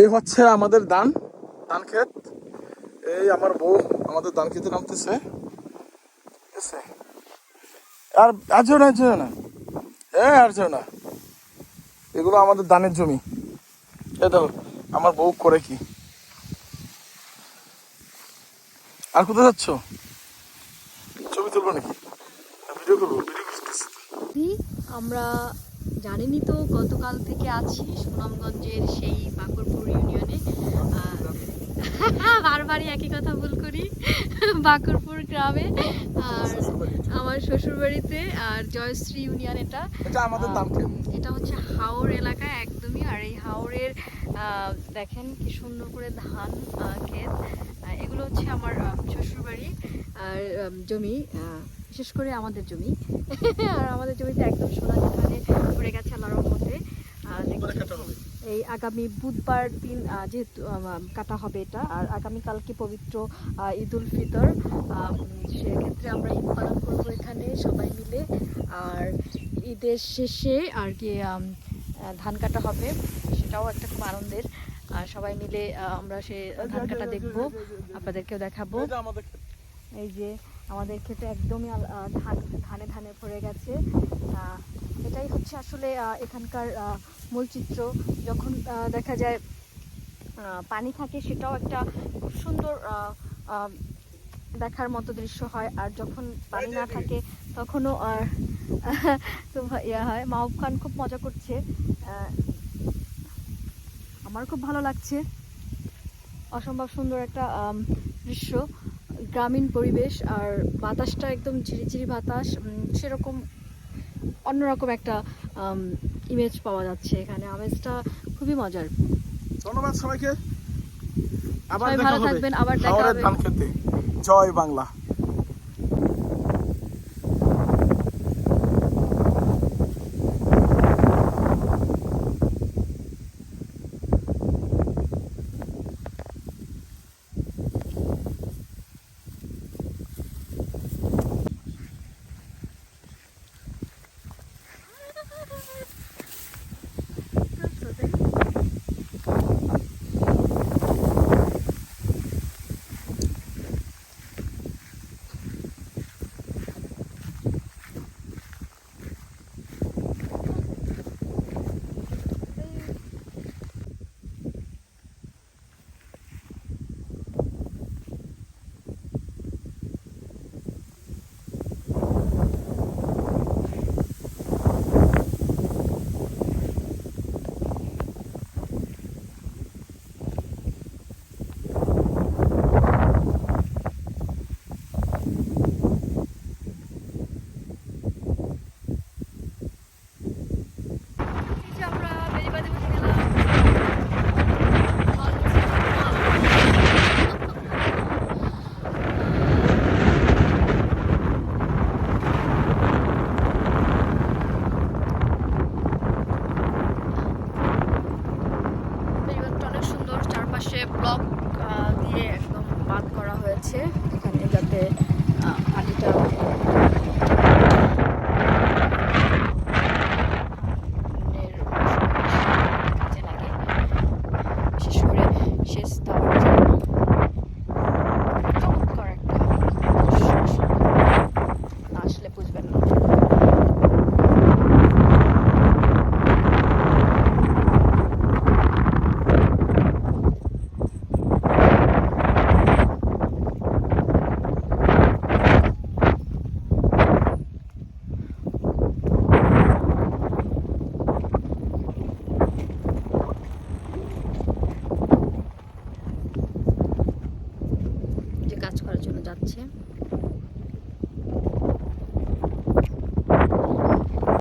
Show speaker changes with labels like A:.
A: এই হচ্ছে আমাদের দান ধান ক্ষেত। এই আমার বউ আমাদের ধান খেতে নামতেছে? আর আর যেও না যেও না। এ, আর যেও না। এগুলো আমাদের ধানের জমি। এ দেখো, আমার বউ করে কি? আর কোথায় যাচ্ছ? ছবি তুলবো নাকি? ভিডিও করব ভিডিও
B: আমরা জানেনই তো গতকাল থেকে আছি সুনামগঞ্জের সেই বাকরপুর ইউনিয়নে। বারবারই একই কথা ভুল করি বাকরপুর গ্রামে। আর আমার শ্বশুরবাড়িতে আর জয়শ্রী ইউনিয়ন এটা।
A: এটা
B: হচ্ছে হাওর এলাকায় একদমই। আর এই হাওরের আহ, দেখেন কি সুন্দর করে ধান ক্ষেত। এগুলো হচ্ছে আমার শ্বশুরবাড়ি আর জমি বিশেষ করে আমাদের জমি। আর আমাদের জমিতে একদম সোনালি ধানে পড়ে গেছে আল্লাহর
A: হবে।
B: এই আগামী বুধবার দিন যেহেতু কাটা হবে এটা আর আগামীকালকে পবিত্র ঈদ উল ফিতর সেক্ষেত্রে আমরা ঈদ পালন করব এখানে সবাই মিলে। আর ঈদের শেষে আর কি ধান কাটা হবে সেটাও একটা খুব আনন্দের আর সবাই মিলে আমরা সে ধান কাটা দেখব। আপনাদেরকেও দেখাবো। এই যে আমাদের ক্ষেতে। একদমই ধান ধানে ধানে ভরে গেছে। এটাই হচ্ছে আসলে এখানকার মূল চিত্র। যখন দেখা যায় পানি থাকে সেটাও একটা খুব সুন্দর দেখার মতো দৃশ্য হয়। আর যখন পানি না থাকে তখনও আর তো ইয়া হয় মাহবুব খান খুব মজা করছে। আহ, আমার খুব ভালো লাগছে। অসম্ভব সুন্দর একটা দৃশ্য। গ্রামীণ পরিবেশ আর বাতাসটা একদম ঝিরিঝিরি বাতাস সেরকম অন্যরকম একটা ইমেজ পাওয়া যাচ্ছে এখানে। আমেজটা খুবই মজার।
A: ধন্যবাদ সবাইকে। আবার
B: ভালো থাকবেন, আবার দেখা হবে।
A: জয় বাংলা।
B: করে সেচ